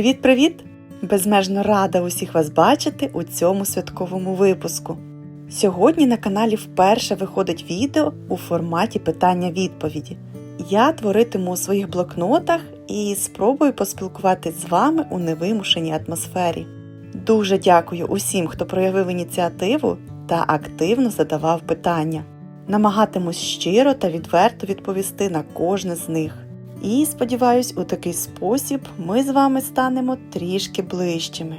Привіт-привіт! Безмежно рада усіх вас бачити у цьому святковому випуску. Сьогодні на каналі вперше виходить відео у форматі питання-відповіді. Я творитиму у своїх блокнотах і спробую поспілкуватись з вами у невимушеній атмосфері. Дуже дякую усім, хто проявив ініціативу та активно задавав питання. Намагатимусь щиро та відверто відповісти на кожне з них. І сподіваюсь, у такий спосіб ми з вами станемо трішки ближчими.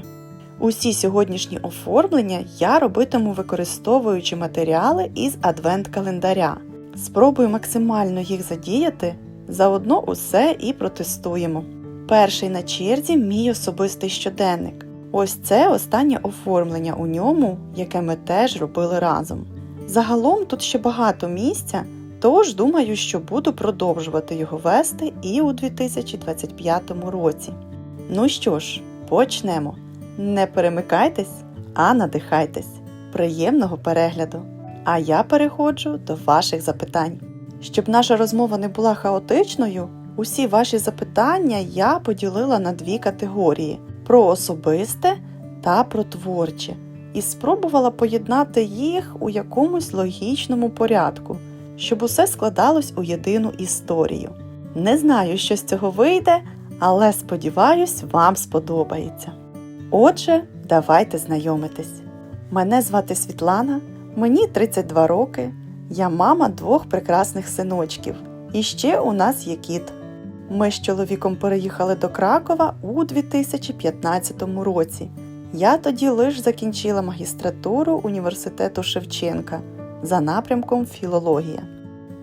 Усі сьогоднішні оформлення я робитиму використовуючи матеріали із адвент-календаря. Спробую максимально їх задіяти, заодно усе і протестуємо. Перший на черзі мій особистий щоденник. Ось це останнє оформлення у ньому, яке ми теж робили разом. Загалом тут ще багато місця, тож думаю, що буду продовжувати його вести і у 2025 році. Ну що ж, почнемо. Не перемикайтесь, а надихайтесь. Приємного перегляду! А я переходжу до ваших запитань. Щоб наша розмова не була хаотичною, усі ваші запитання я поділила на дві категорії: про особисте та про творче, і спробувала поєднати їх у якомусь логічному порядку, щоб усе складалось у єдину історію. Не знаю, що з цього вийде, але сподіваюсь, вам сподобається. Отже, давайте знайомитись. Мене звати Світлана, мені 32 роки, я мама двох прекрасних синочків. І ще у нас є кіт. Ми з чоловіком переїхали до Кракова у 2015 році. Я тоді лише закінчила магістратуру університету Шевченка за напрямком філологія.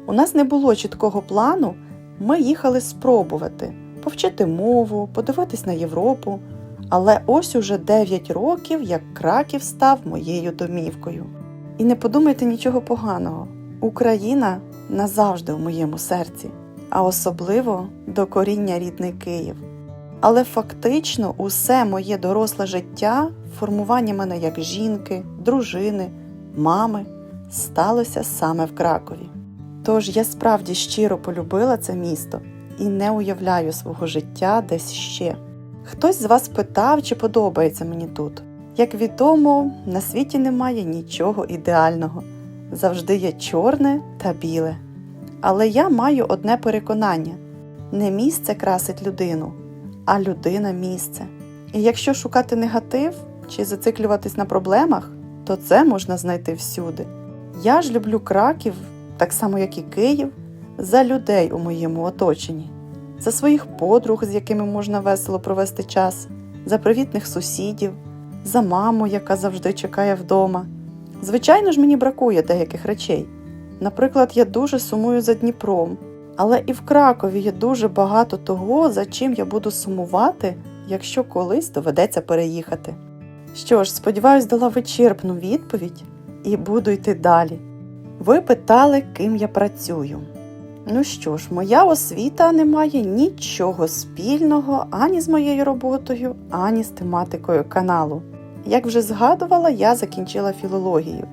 У нас не було чіткого плану, ми їхали спробувати, повчити мову, подивитись на Європу. Але ось уже 9 років, як Краків став моєю домівкою. І не подумайте нічого поганого. Україна назавжди у моєму серці, а особливо до коріння рідний Київ. Але фактично усе моє доросле життя, формування мене як жінки, дружини, мами сталося саме в Кракові. Тож я справді щиро полюбила це місто і не уявляю свого життя десь ще. Хтось з вас питав, чи подобається мені тут. Як відомо, на світі немає нічого ідеального, завжди є чорне та біле. Але я маю одне переконання: не місце красить людину, а людина місце. І якщо шукати негатив чи зациклюватись на проблемах, то це можна знайти всюди. Я ж люблю краків, так само як і Київ, за людей у моєму оточенні за своїх подруг, з якими можна весело провести час, за привітних сусідів, за маму, яка завжди чекає вдома. Звичайно ж, мені бракує деяких речей. Наприклад, я дуже сумую за Дніпром, але і в Кракові є дуже багато того, за чим я буду сумувати, якщо колись доведеться переїхати. Що ж, сподіваюсь, дала вичерпну відповідь і буду йти далі. Ви питали, ким я працюю. Ну що ж, моя освіта не має нічого спільного ані з моєю роботою, ані з тематикою каналу. Як вже згадувала, я закінчила філологію.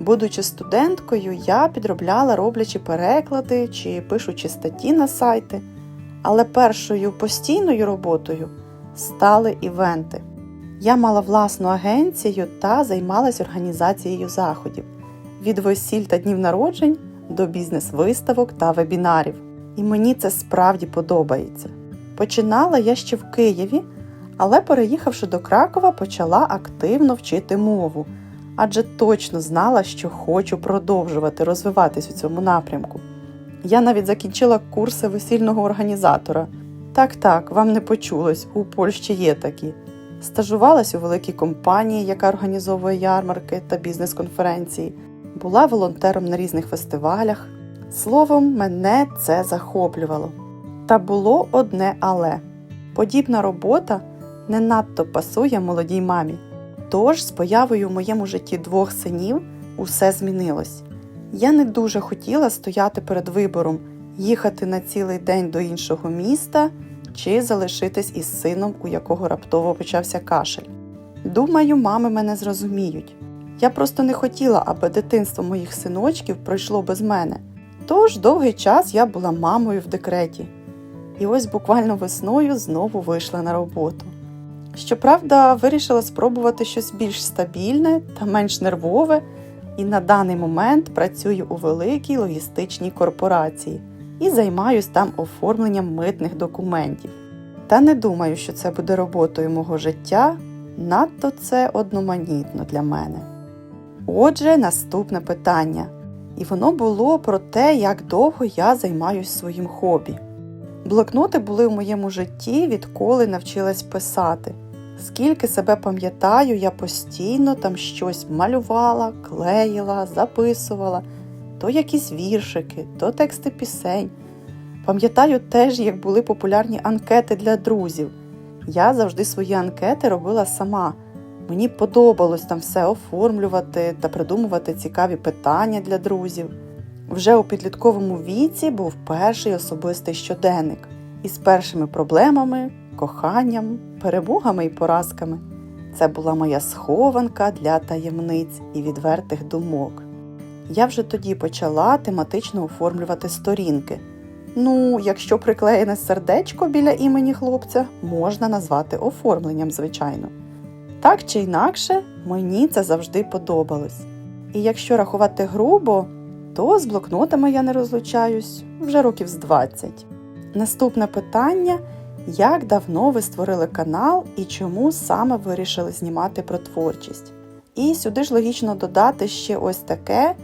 Будучи студенткою, я підробляла роблячи переклади чи пишучи статті на сайти. Але першою постійною роботою стали івенти. Я мала власну агенцію та займалась організацією заходів від весіль та днів народжень до бізнес-виставок та вебінарів. І мені це справді подобається. Починала я ще в Києві, але, переїхавши до Кракова, почала активно вчити мову, адже точно знала, що хочу продовжувати розвиватись у цьому напрямку. Я навіть закінчила курси весільного організатора. Так, так, вам не почулось, у Польщі є такі. Стажувалась у великій компанії, яка організовує ярмарки та бізнес-конференції була волонтером на різних фестивалях. Словом, мене це захоплювало. Та було одне але подібна робота не надто пасує молодій мамі. Тож, з появою в моєму житті двох синів усе змінилось. Я не дуже хотіла стояти перед вибором, їхати на цілий день до іншого міста чи залишитись із сином, у якого раптово почався кашель. Думаю, мами мене зрозуміють. Я просто не хотіла, аби дитинство моїх синочків пройшло без мене. Тож довгий час я була мамою в декреті. І ось буквально весною знову вийшла на роботу. Щоправда, вирішила спробувати щось більш стабільне та менш нервове, і на даний момент працюю у великій логістичній корпорації і займаюсь там оформленням митних документів. Та не думаю, що це буде роботою мого життя, надто це одноманітно для мене. Отже, наступне питання. І воно було про те, як довго я займаюсь своїм хобі. Блокноти були у моєму житті, відколи навчилась писати. Скільки себе пам'ятаю, я постійно там щось малювала, клеїла, записувала, то якісь віршики, то тексти пісень. Пам'ятаю теж, як були популярні анкети для друзів. Я завжди свої анкети робила сама. Мені подобалось там все оформлювати та придумувати цікаві питання для друзів. Вже у підлітковому віці був перший особистий щоденник із першими проблемами, коханням, перемогами і поразками. Це була моя схованка для таємниць і відвертих думок. Я вже тоді почала тематично оформлювати сторінки. Ну, якщо приклеєне сердечко біля імені хлопця, можна назвати оформленням, звичайно. Так чи інакше, мені це завжди подобалось. І якщо рахувати грубо, то з блокнотами я не розлучаюсь вже років з 20. Наступне питання: як давно ви створили канал і чому саме вирішили знімати про творчість? І сюди ж логічно додати ще ось таке,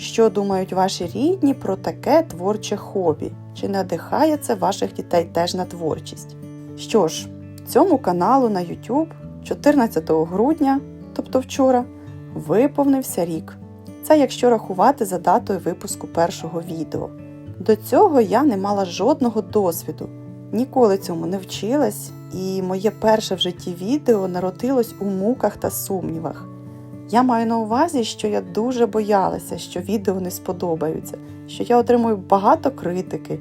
що думають ваші рідні про таке творче хобі. Чи надихає це ваших дітей теж на творчість? Що ж, цьому каналу на YouTube 14 грудня, тобто вчора, виповнився рік. Це якщо рахувати за датою випуску першого відео. До цього я не мала жодного досвіду, ніколи цьому не вчилась, і моє перше в житті відео народилось у муках та сумнівах. Я маю на увазі, що я дуже боялася, що відео не сподобаються, що я отримую багато критики,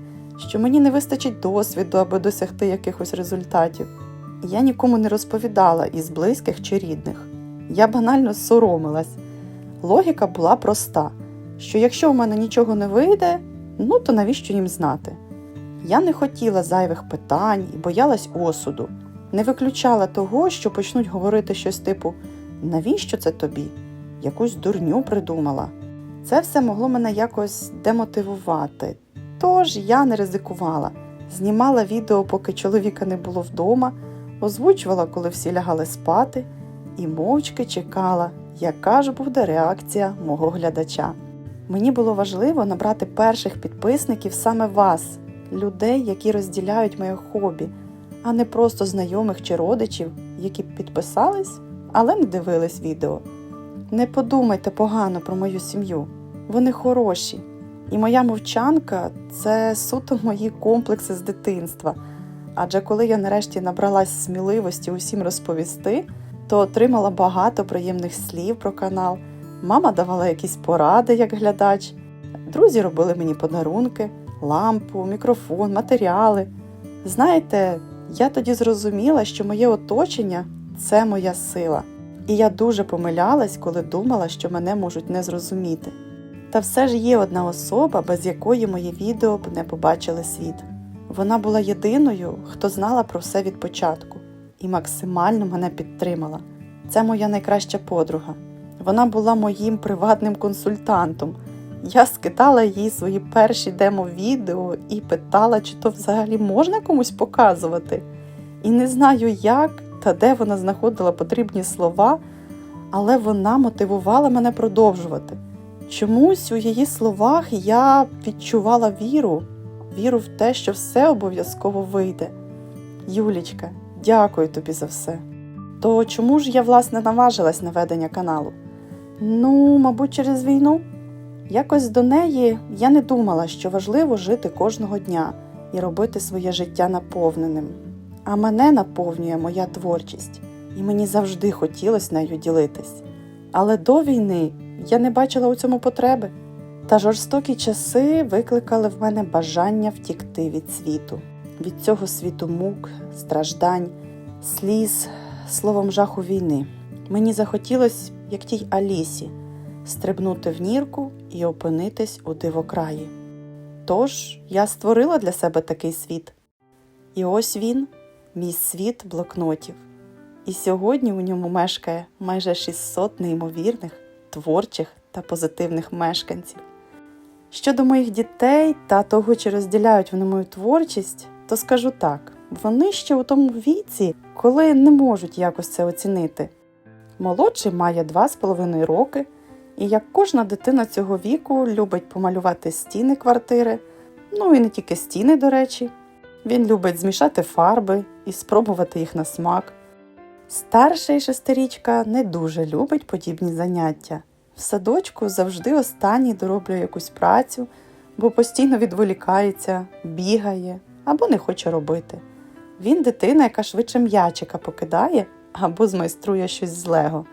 що мені не вистачить досвіду, аби досягти якихось результатів. Я нікому не розповідала із близьких чи рідних. Я банально соромилась. Логіка була проста: що якщо в мене нічого не вийде, ну то навіщо їм знати? Я не хотіла зайвих питань і боялась осуду, не виключала того, що почнуть говорити щось типу навіщо це тобі? Якусь дурню придумала. Це все могло мене якось демотивувати. Тож я не ризикувала, знімала відео, поки чоловіка не було вдома, озвучувала, коли всі лягали спати, і мовчки чекала, яка ж буде реакція мого глядача. Мені було важливо набрати перших підписників саме вас, людей, які розділяють моє хобі, а не просто знайомих чи родичів, які підписались, але не дивились відео. Не подумайте погано про мою сім'ю. Вони хороші. І моя мовчанка це суто мої комплекси з дитинства. Адже коли я нарешті набралась сміливості усім розповісти, то отримала багато приємних слів про канал. Мама давала якісь поради як глядач. Друзі робили мені подарунки, лампу, мікрофон, матеріали. Знаєте, я тоді зрозуміла, що моє оточення це моя сила. І я дуже помилялась, коли думала, що мене можуть не зрозуміти. Та все ж є одна особа, без якої моє відео б не побачили світ. Вона була єдиною, хто знала про все від початку і максимально мене підтримала. Це моя найкраща подруга. Вона була моїм приватним консультантом. Я скидала їй свої перші демо-відео і питала, чи то взагалі можна комусь показувати. І не знаю як та де вона знаходила потрібні слова, але вона мотивувала мене продовжувати. Чомусь у її словах я відчувала віру, віру в те, що все обов'язково вийде. Юлічка, дякую тобі за все. То чому ж я, власне, наважилась на ведення каналу? Ну, мабуть, через війну. Якось до неї я не думала, що важливо жити кожного дня і робити своє життя наповненим. А мене наповнює моя творчість, і мені завжди хотілося нею ділитись. Але до війни я не бачила у цьому потреби. Та жорстокі часи викликали в мене бажання втікти від світу, від цього світу мук, страждань, сліз, словом жаху війни. Мені захотілося, як тій Алісі, стрибнути в нірку і опинитись у дивокраї. Тож я створила для себе такий світ. І ось він, мій світ блокнотів. І сьогодні у ньому мешкає майже 600 неймовірних, творчих та позитивних мешканців. Щодо моїх дітей та того, чи розділяють вони мою творчість, то скажу так: вони ще у тому віці, коли не можуть якось це оцінити. Молодший має 2,5 роки, і як кожна дитина цього віку любить помалювати стіни квартири, ну і не тільки стіни, до речі. Він любить змішати фарби і спробувати їх на смак. Старший шестирічка не дуже любить подібні заняття. В садочку завжди останній дороблює якусь працю, бо постійно відволікається, бігає або не хоче робити. Він дитина, яка швидше м'ячика покидає або змайструє щось з лего.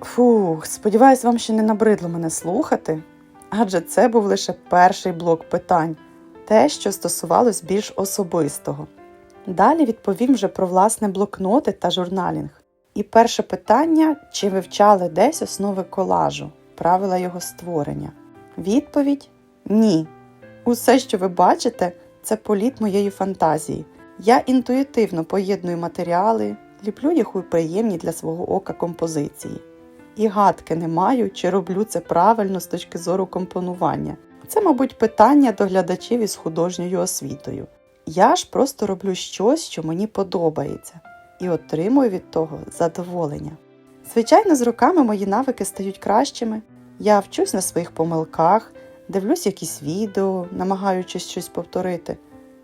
Фух, сподіваюсь, вам ще не набридло мене слухати, адже це був лише перший блок питань, те, що стосувалось більш особистого. Далі відповім вже про власне блокноти та журналінг. І перше питання: чи вивчали десь основи колажу, правила його створення? Відповідь ні. Усе, що ви бачите, це політ моєї фантазії. Я інтуїтивно поєдную матеріали, ліплю їх у приємні для свого ока композиції. І гадки не маю, чи роблю це правильно з точки зору компонування. Це, мабуть, питання до глядачів із художньою освітою. Я ж просто роблю щось, що мені подобається, і отримую від того задоволення. Звичайно, з роками мої навики стають кращими. Я вчусь на своїх помилках, дивлюсь якісь відео, намагаючись щось повторити.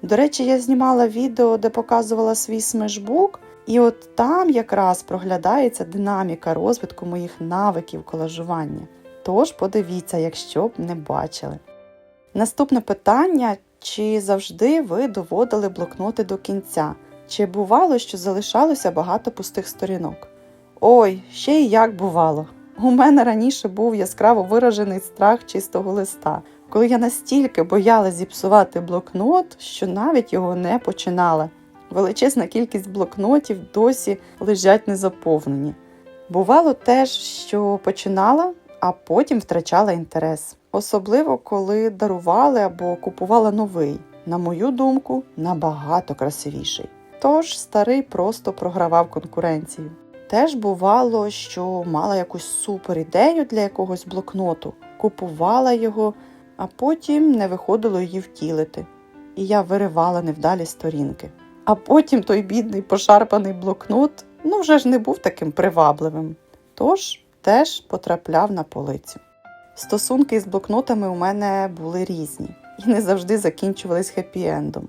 До речі, я знімала відео, де показувала свій смешбук, і от там якраз проглядається динаміка розвитку моїх навиків колажування. Тож подивіться, якщо б не бачили. Наступне питання: чи завжди ви доводили блокноти до кінця? Чи бувало, що залишалося багато пустих сторінок? Ой, ще й як бувало. У мене раніше був яскраво виражений страх чистого листа, коли я настільки боялась зіпсувати блокнот, що навіть його не починала. Величезна кількість блокнотів досі лежать незаповнені. Бувало теж, що починала, а потім втрачала інтерес, особливо коли дарували або купувала новий, на мою думку, набагато красивіший. Тож старий просто програвав конкуренцію. Теж бувало, що мала якусь супер ідею для якогось блокноту, купувала його, а потім не виходило її втілити. І я виривала невдалі сторінки. А потім той бідний пошарпаний блокнот ну вже ж не був таким привабливим, тож теж потрапляв на полицю. Стосунки з блокнотами у мене були різні і не завжди закінчувались хеппі-ендом.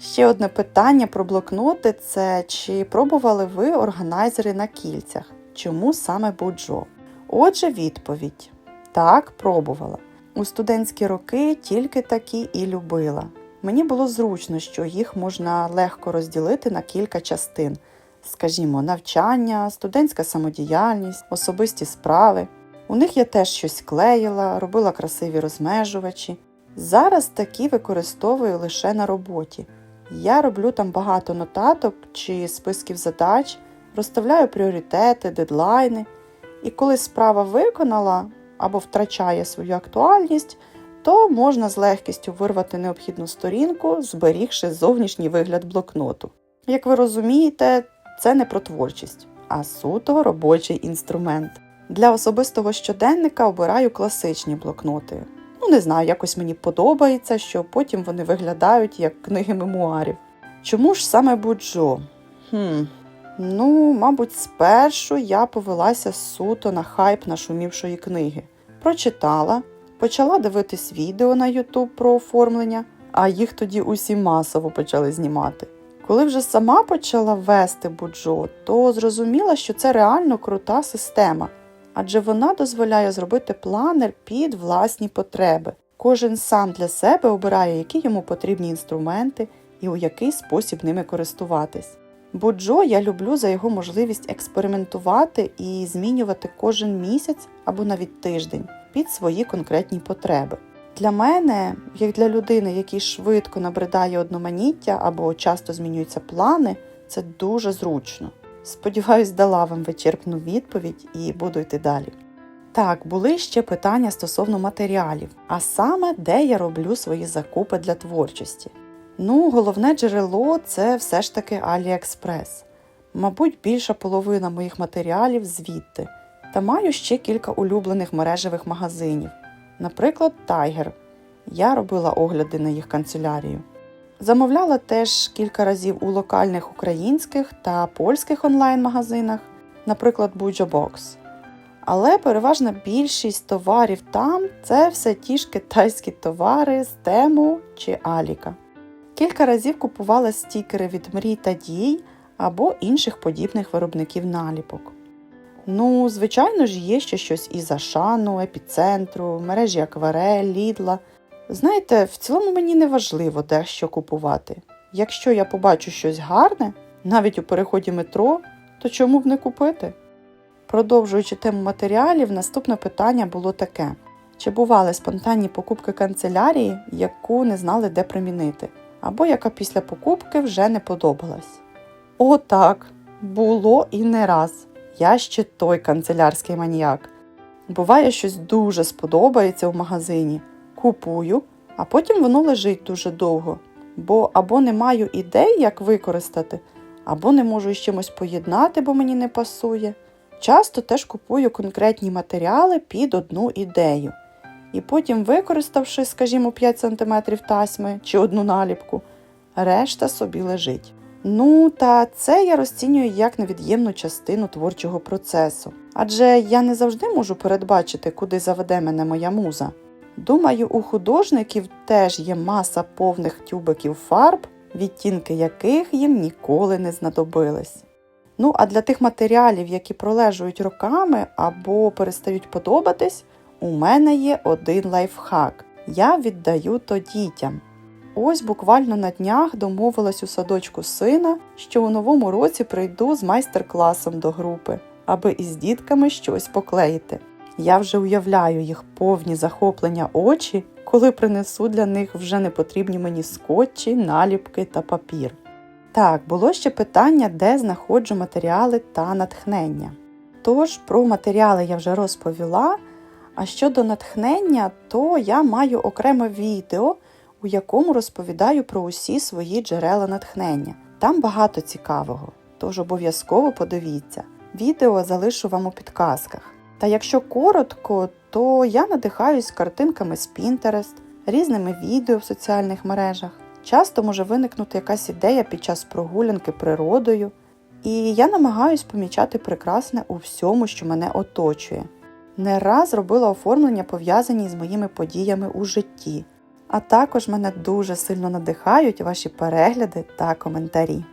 Ще одне питання про блокноти це чи пробували ви органайзери на кільцях? Чому саме Буджо? Отже, відповідь: так, пробувала. У студентські роки тільки такі і любила. Мені було зручно, що їх можна легко розділити на кілька частин, скажімо, навчання, студентська самодіяльність, особисті справи. У них я теж щось клеїла, робила красиві розмежувачі. Зараз такі використовую лише на роботі. Я роблю там багато нотаток чи списків задач, розставляю пріоритети, дедлайни. І коли справа виконала або втрачає свою актуальність, то можна з легкістю вирвати необхідну сторінку, зберігши зовнішній вигляд блокноту. Як ви розумієте, це не про творчість, а суто робочий інструмент. Для особистого щоденника обираю класичні блокноти. Ну, не знаю, якось мені подобається, що потім вони виглядають як книги мемуарів. Чому ж саме Буджо? Хм. Ну, мабуть, спершу я повелася суто на хайп нашумівшої книги. Прочитала, почала дивитись відео на YouTube про оформлення, а їх тоді усі масово почали знімати. Коли вже сама почала вести Буджо, то зрозуміла, що це реально крута система, адже вона дозволяє зробити планер під власні потреби. Кожен сам для себе обирає, які йому потрібні інструменти і у який спосіб ними користуватись. Буджо я люблю за його можливість експериментувати і змінювати кожен місяць або навіть тиждень під свої конкретні потреби. Для мене, як для людини, якій швидко набридає одноманіття або часто змінюються плани, це дуже зручно. Сподіваюсь, дала вам вичерпну відповідь і буду йти далі. Так, були ще питання стосовно матеріалів, а саме, де я роблю свої закупи для творчості. Ну, головне джерело це все ж таки AliExpress. Мабуть, більша половина моїх матеріалів звідти. Та маю ще кілька улюблених мережевих магазинів. Наприклад, Tiger. Я робила огляди на їх канцелярію. Замовляла теж кілька разів у локальних українських та польських онлайн-магазинах, наприклад, Box. Але переважна більшість товарів там це все ті ж китайські товари з Тему чи Аліка. Кілька разів купувала стікери від мрій та дій або інших подібних виробників наліпок. Ну, звичайно ж, є ще щось із Ашану, епіцентру, мережі Акварель, Лідла. Знаєте, в цілому мені не важливо де що купувати. Якщо я побачу щось гарне, навіть у переході метро, то чому б не купити? Продовжуючи тему матеріалів, наступне питання було таке: чи бували спонтанні покупки канцелярії, яку не знали, де примінити, або яка після покупки вже не подобалась? О, так, було і не раз. Я ще той канцелярський маніяк. Буває, щось дуже сподобається в магазині, купую, а потім воно лежить дуже довго, бо або не маю ідей, як використати, або не можу з чимось поєднати, бо мені не пасує. Часто теж купую конкретні матеріали під одну ідею. І потім, використавши, скажімо, 5 см тасьми чи одну наліпку, решта собі лежить. Ну, та це я розцінюю як невід'ємну частину творчого процесу. Адже я не завжди можу передбачити, куди заведе мене моя муза. Думаю, у художників теж є маса повних тюбиків фарб, відтінки яких їм ніколи не знадобились. Ну, а для тих матеріалів, які пролежують роками або перестають подобатись, у мене є один лайфхак. Я віддаю то дітям. Ось буквально на днях домовилась у садочку сина, що у новому році прийду з майстер-класом до групи, аби із дітками щось поклеїти. Я вже уявляю їх повні захоплення очі, коли принесу для них вже не потрібні мені скотчі, наліпки та папір. Так, було ще питання, де знаходжу матеріали та натхнення. Тож про матеріали я вже розповіла. А щодо натхнення, то я маю окреме відео, у якому розповідаю про усі свої джерела натхнення. Там багато цікавого, тож обов'язково подивіться. Відео залишу вам у підказках. Та якщо коротко, то я надихаюсь картинками з Pinterest, різними відео в соціальних мережах. Часто може виникнути якась ідея під час прогулянки природою, і я намагаюсь помічати прекрасне у всьому, що мене оточує. Не раз робила оформлення пов'язані з моїми подіями у житті, а також мене дуже сильно надихають ваші перегляди та коментарі.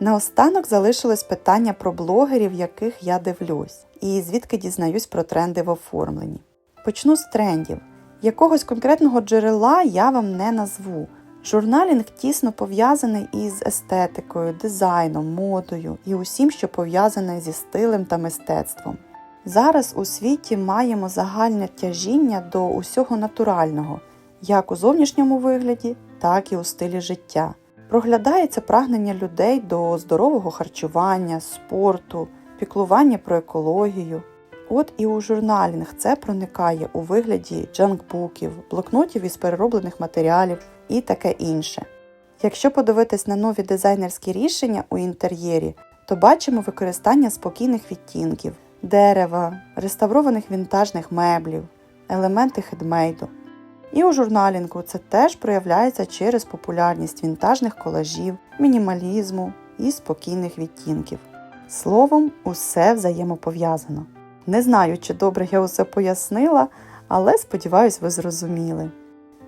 Наостанок залишилось питання про блогерів, яких я дивлюсь, і звідки дізнаюсь про тренди в оформленні. Почну з трендів. Якогось конкретного джерела я вам не назву. Журналінг тісно пов'язаний із естетикою, дизайном, модою і усім, що пов'язане зі стилем та мистецтвом. Зараз у світі маємо загальне тяжіння до усього натурального, як у зовнішньому вигляді, так і у стилі життя. Проглядається прагнення людей до здорового харчування, спорту, піклування про екологію. От і у журналінг це проникає у вигляді джанкбуків, блокнотів із перероблених матеріалів і таке інше. Якщо подивитись на нові дизайнерські рішення у інтер'єрі, то бачимо використання спокійних відтінків, дерева, реставрованих вінтажних меблів, елементи хедмейду. І у журналінгу це теж проявляється через популярність вінтажних колажів, мінімалізму і спокійних відтінків. Словом, усе взаємопов'язано. Не знаю, чи добре я усе пояснила, але сподіваюсь, ви зрозуміли.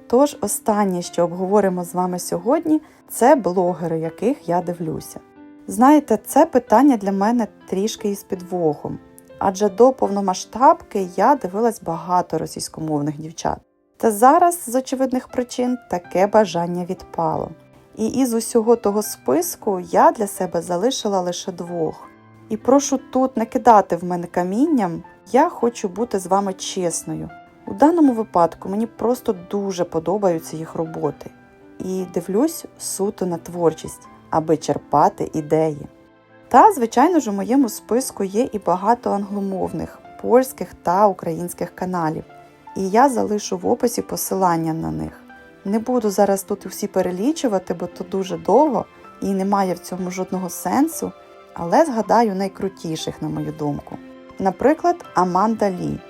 Тож, останнє, що обговоримо з вами сьогодні, це блогери, яких я дивлюся. Знаєте, це питання для мене трішки із підвохом, адже до повномасштабки я дивилась багато російськомовних дівчат. Та зараз, з очевидних причин, таке бажання відпало. І із усього того списку я для себе залишила лише двох. І прошу тут не кидати в мене камінням, я хочу бути з вами чесною. У даному випадку мені просто дуже подобаються їх роботи. І дивлюсь суто на творчість, аби черпати ідеї. Та, звичайно ж, у моєму списку є і багато англомовних, польських та українських каналів і я залишу в описі посилання на них. Не буду зараз тут всі перелічувати, бо то дуже довго і немає в цьому жодного сенсу. але згадаю найкрутіших, на мою думку. Наприклад, Аманда Лі.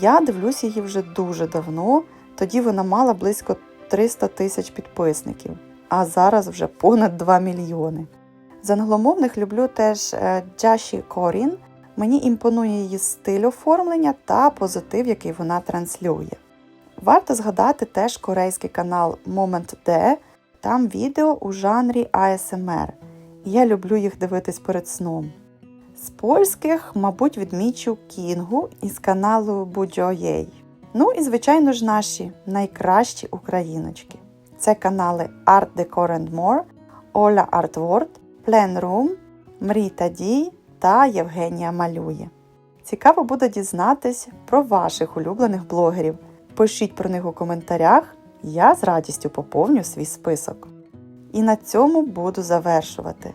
Я дивлюсь її вже дуже давно, тоді вона мала близько 300 тисяч підписників, а зараз вже понад 2 мільйони. З англомовних люблю теж е, Джаші Корін. Мені імпонує її стиль оформлення та позитив, який вона транслює. Варто згадати теж корейський канал Moment D, там відео у жанрі ASMR. Я люблю їх дивитись перед сном. З польських, мабуть, відмічу Кінгу із каналу Будьоєй. Ну і, звичайно ж, наші найкращі україночки. Це канали Art Decor and More, Оля Artworld, Plan Room, Мріта Дій та Євгенія Малює. Цікаво буде дізнатись про ваших улюблених блогерів. Пишіть про них у коментарях, я з радістю поповню свій список. І на цьому буду завершувати.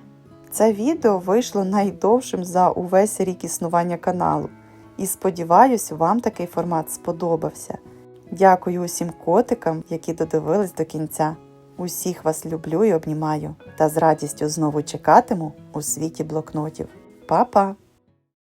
Це відео вийшло найдовшим за увесь рік існування каналу. І сподіваюсь, вам такий формат сподобався. Дякую усім котикам, які додивились до кінця. Усіх вас люблю і обнімаю та з радістю знову чекатиму у світі блокнотів. Па-па!